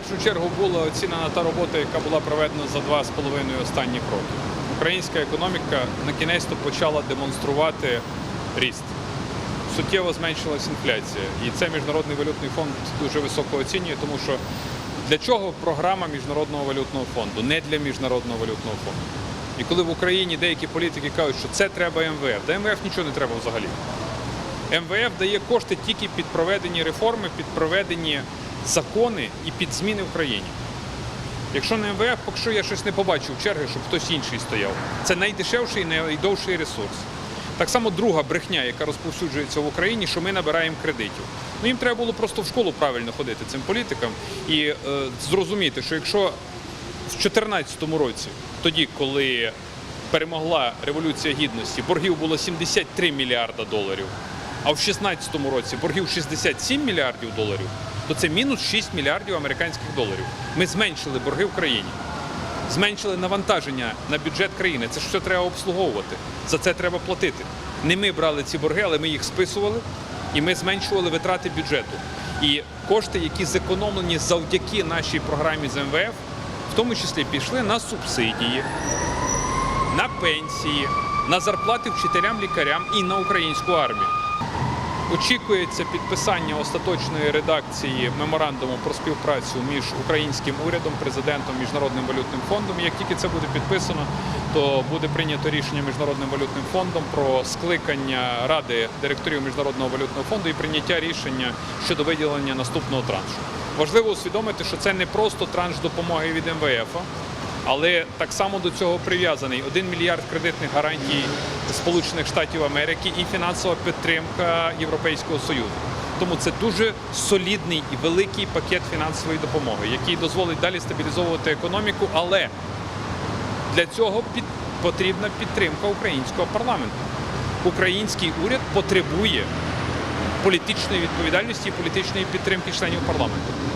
першу чергу була оцінена та робота, яка була проведена за два з половиною останніх років. Українська економіка на кінець то почала демонструвати ріст. Суттєво зменшилась інфляція, і це міжнародний валютний фонд дуже високо оцінює, тому що для чого програма міжнародного валютного фонду? Не для міжнародного валютного фонду. І коли в Україні деякі політики кажуть, що це треба МВФ, да МВФ нічого не треба взагалі. МВФ дає кошти тільки під проведені реформи, під проведені закони і під зміни в країні. Якщо не МВФ, поки що я щось не побачив черги, щоб хтось інший стояв. Це найдешевший і найдовший ресурс. Так само друга брехня, яка розповсюджується в Україні, що ми набираємо кредитів. Ну їм треба було просто в школу правильно ходити цим політикам і е, зрозуміти, що якщо в 2014 році, тоді, коли перемогла революція гідності, боргів було 73 мільярда доларів, а в 2016 році боргів 67 мільярдів доларів, то це мінус 6 мільярдів американських доларів. Ми зменшили борги в країні. Зменшили навантаження на бюджет країни. Це ж все треба обслуговувати. За це треба платити. Не ми брали ці борги, але ми їх списували і ми зменшували витрати бюджету. І кошти, які зекономлені завдяки нашій програмі з МВФ, в тому числі пішли на субсидії, на пенсії, на зарплати вчителям, лікарям і на українську армію. Очікується підписання остаточної редакції меморандуму про співпрацю між українським урядом, президентом, міжнародним валютним фондом. Як тільки це буде підписано, то буде прийнято рішення міжнародним валютним фондом про скликання ради директорів міжнародного валютного фонду і прийняття рішення щодо виділення наступного траншу. Важливо усвідомити, що це не просто транш допомоги від МВФ, але так само до цього прив'язаний 1 мільярд кредитних гарантій Сполучених Штатів Америки і фінансова підтримка Європейського Союзу. Тому це дуже солідний і великий пакет фінансової допомоги, який дозволить далі стабілізовувати економіку. Але для цього під, потрібна підтримка українського парламенту. Український уряд потребує політичної відповідальності і політичної підтримки членів парламенту.